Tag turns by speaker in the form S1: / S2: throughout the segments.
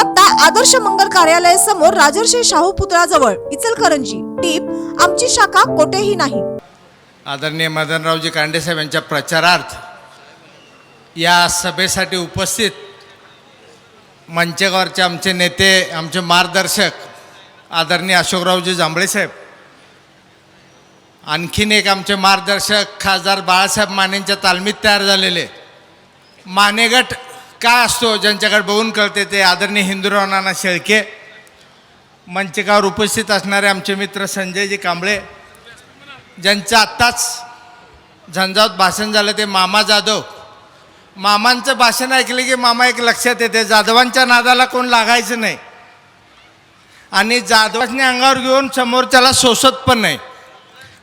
S1: पत्ता आदर्श मंगल कार्यालय समोर राजर्षी शाहू पुतळाजवळ इचलकरंजी. टीप आमची शाखा कोठेही नाही.
S2: आदरणीय मदनरावजी कांडेसाहेब यांच्या प्रचारार्थ या सभेसाठी उपस्थित मंचेगावरचे आमचे नेते आमचे मार्गदर्शक आदरणीय अशोकरावजी जांभळे साहेब आणखीन एक आमचे मार्गदर्शक खासदार बाळासाहेब मानेंच्या तालमीत तयार झालेले मानेगट काय असतो? ज्यांच्याकडे बघून कळते ते आदरणीय हिंदुराव नाना शेळके. मंचकावर उपस्थित असणारे आमचे मित्र संजयजी कांबळे. ज्यांचं आत्ताच झंझावत भाषण झालं ते मामा जाधव. मामांचं भाषण ऐकलं की मामा एक लक्षात येते जाधवांच्या नादाला कोण लागायचं नाही. आणि जाधवांनी अंगावर घेऊन समोरच्याला सोसत पण नाही.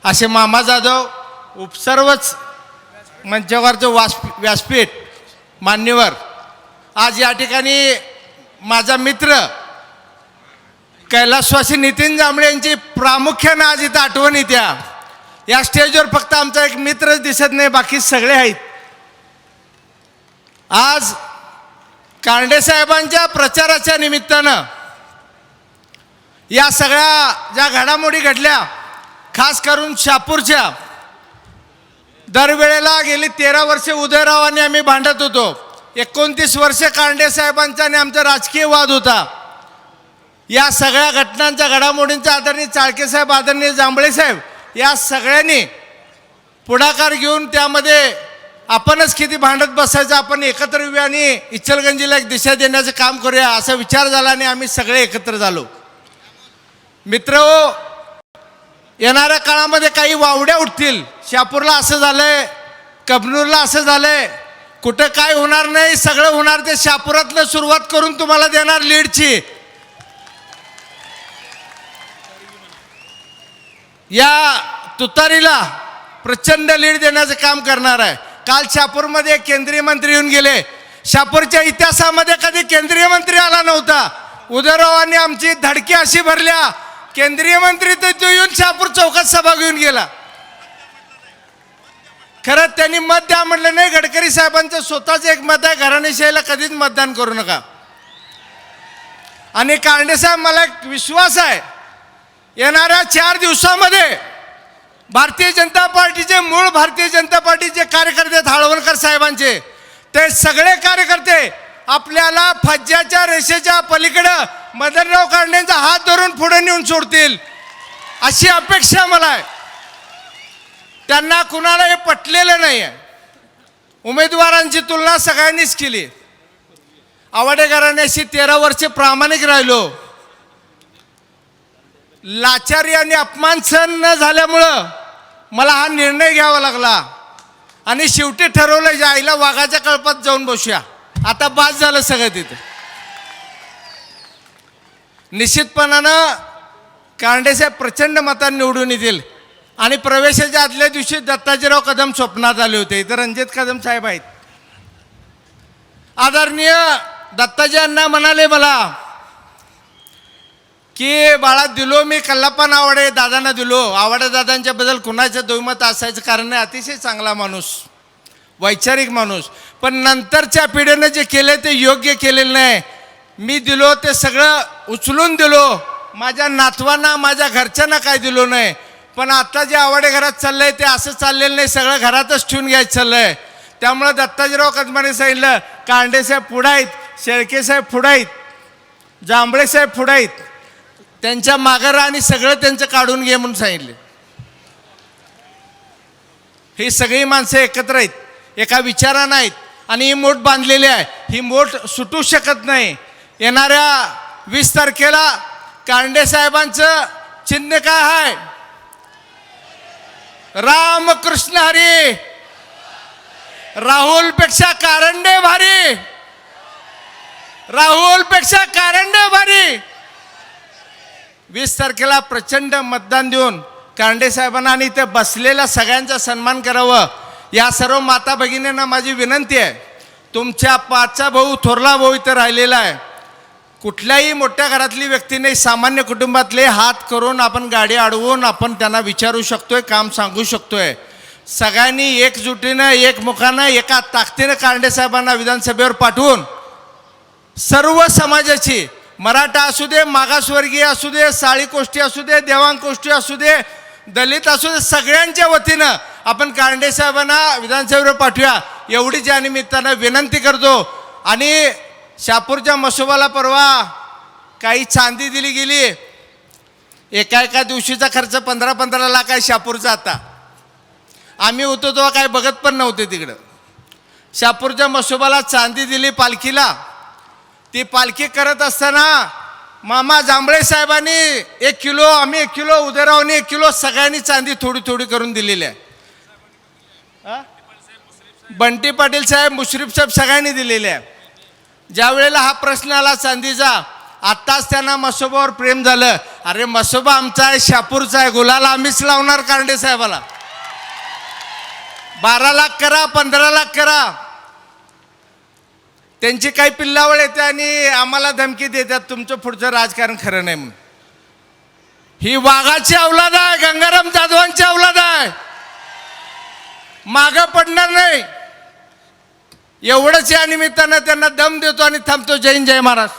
S2: असे मामा जाधव उपसर्वच मंचावरचं वास व्यासपीठ मान्यवर. आज या ठिकाणी माझा मित्र कैलासवासी नितीन जांभळे यांची प्रामुख्यानं आज इथं आठवण येत्या या स्टेजवर फक्त आमचा एक मित्रच दिसत नाही बाकी सगळे आहेत. आज कांडे साहेबांच्या प्रचाराच्या निमित्तानं या सगळ्या ज्या घडामोडी घडल्या खास करून शापूरच्या दरवेळेला गेली तेरा वर्षे उदयरावांनी आम्ही भांडत होतो. एकोणतीस वर्ष कांडे साहेबांचा आणि आमचा राजकीय वाद होता. या सगळ्या घटनांच्या घडामोडींचा आदरणीय चाळके साहेब आदरणीय जांभळे साहेब या सगळ्यांनी पुढाकार घेऊन त्यामध्ये आपणच किती भांडत बसायचं आपण एकत्र येऊया आणि इचलगंजीला एक दिशा देण्याचं काम करूया असा विचार झाला आणि आम्ही सगळे एकत्र झालो. मित्र येणाऱ्या काळामध्ये काही वावड्या उठतील. शापूरला असं झालंय कबनूरला असं झालंय कुठं काय होणार नाही सगळं होणार ते शापुरातनं सुरुवात करून तुम्हाला देणार लीडची. या तुतारीला प्रचंड लीड देण्याचं काम करणार आहे. काल शापूरमध्ये केंद्रीय मंत्री येऊन गेले. शापूरच्या इतिहासामध्ये कधी केंद्रीय मंत्री आला नव्हता. उदयरावांनी आमची धडकी अशी भरल्या केंद्रीय मंत्री तर तो येऊन शापूर चौकात सभा घेऊन गेला. खरं त्यांनी मत द्या म्हटलं नाही गडकरी साहेबांचं स्वतःच एक मत आहे घराणेशाहीला कधीच मतदान करू नका. आणि कांडे साहेब मला एक विश्वास आहे येणाऱ्या चार दिवसामध्ये भारतीय जनता पार्टीचे मूळ भारतीय जनता पार्टीचे कार्यकर्ते आहेत हाळवणकर साहेबांचे ते सगळे कार्यकर्ते आपल्याला फज्जाच्या रेषेच्या पलीकडं मदनराव कांडेंचा हात धरून पुढे नेऊन सोडतील अशी अपेक्षा मला आहे. त्यांना कुणाला हे पटलेलं नाही आहे उमेदवारांची तुलना सगळ्यांनीच केली. आवाडे घराण्याशी तेरा वर्षे प्रामाणिक राहिलो. लाचारी आणि अपमान सहन न झाल्यामुळं मला हा निर्णय घ्यावा लागला. आणि शेवटी ठरवलं जे आईला वाघाच्या कळपात जाऊन बसूया. आता बाद झालं सगळं तिथं. निश्चितपणानं कांडेसाहेब प्रचंड मतात निवडून येतील. आणि प्रवेशाच्या आदल्या दिवशी दत्ताजीराव कदम स्वप्नात आले होते. इथं रणजित कदम साहेब आहेत. आदरणीय दत्ताजी अण्णा म्हणाले मला की बाळा दिलो मी कल्लाप्पा आवडे दादांना दिलो. आवडे दादांच्या बद्दल कुणाचं दुमत असायचं कारण अतिशय चांगला माणूस वैचारिक माणूस. पण नंतरच्या पिढीनं जे केले ते योग्य केलेलं नाही. मी दिलो ते सगळं उचलून दिलो. माझ्या नातवांना माझ्या घरच्यांना काय दिलो नाही. पण आता जे आवडे घरात चाललंय ते असं चाललेलं नाही सगळं घरातच ठेवून घ्यायचं चाललंय. त्यामुळं दत्ताजीराव कदमाने सांगितलं कांडेसाहेब पुढं आहेत शेळकेसाहेब पुढं आहेत जांभळेसाहेब पुढं आहेत त्यांच्या मागं आणि सगळं त्यांचं काढून घे म्हणून सांगितले. ही सगळी माणसं एकत्र आहेत एका विचारानं आहेत आणि ही मोठ बांधलेली आहे. ही मोठ सुटू शकत नाही. येणाऱ्या वीस तारखेला कांडे साहेबांचं चिन्ह काय आहे? रामकृष्ण हरी. राहुलपेक्षा कारंडे भारी. राहुलपेक्षा कारंडे भारी. वीस तारखेला प्रचंड मतदान देऊन कारंडे साहेबांना आणि इथे बसलेल्या सगळ्यांचा सन्मान करावं. या सर्व माता भगिनींना माझी विनंती आहे. तुमच्या पाचचा भाऊ थोरला भाऊ इथं राहिलेला आहे. कुठल्याही मोठ्या घरातली व्यक्तीने सामान्य कुटुंबातले हात करून आपण गाडी अडवून आपण त्यांना विचारू शकतोय काम सांगू शकतोय. सगळ्यांनी एकजुटीनं एकमुखानं एका ताकदीनं कांडे साहेबांना विधानसभेवर पाठवून सर्व समाजाची मराठा असू दे मागासवर्गीय असू दे साळी कोष्टी असू दे देवांग कोष्टी असू दे दलित असू दे सगळ्यांच्या वतीनं आपण कांडे साहेबांना विधानसभेवर पाठवूया. एवढीच या निमित्तानं विनंती करतो आणि शापूरच्या मसोबाला परवा काही चांदी दिली गेली. एका एका दिवशीचा खर्च पंधरा पंधरा लाख आहे शापूरचा आता. आम्ही होतो तेव्हा काही बघत पण नव्हते तिकडं. शापूरच्या मसोबाला चांदी दिली पालखीला. ती पालखी करत असताना मामा जांभळे साहेबांनी एक किलो आम्ही एक किलो उदयरावनी एक किलो सगळ्यांनी चांदी थोडी थोडी करून दिलेली आहे? बंटी पाटील साहेब मुश्रीफ साहेब सगळ्यांनी दिलेले आहे. ज्या वेळेला हा प्रश्न आला चांदीचा आत्ताच त्यांना मसोबावर प्रेम झालं. अरे मसोबा आमचा आहे शापूरचा आहे गुलाला आम्हीच लावणार कारंडे साहेबाला. बारा लाख करा पंधरा लाख करा. त्यांची काही पिल्लावळ येते आणि आम्हाला धमकी देतात तुमचं पुढचं राजकारण खरं नाही म्हणून. ही वाघाची अवलाद आहे गंगाराम जाधवांची अवलाद आहे. मागं पडणार नाही. एवढंच या निमित्तानं त्यांना दम देतो आणि थांबतो जैन जय महाराज.